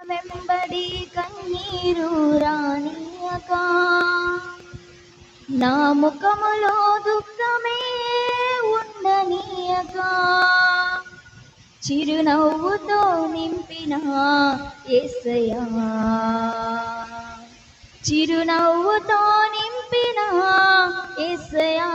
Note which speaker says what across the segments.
Speaker 1: వెంబడి కన్నీరు రానియక నా ముఖములో దుఃఖమే ఉండనీయక చిరునవ్వుతో నింపిన ఎస్సయా చిరునవ్వుతో నింపిన ఎస్సయా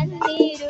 Speaker 1: കണ്ണീരു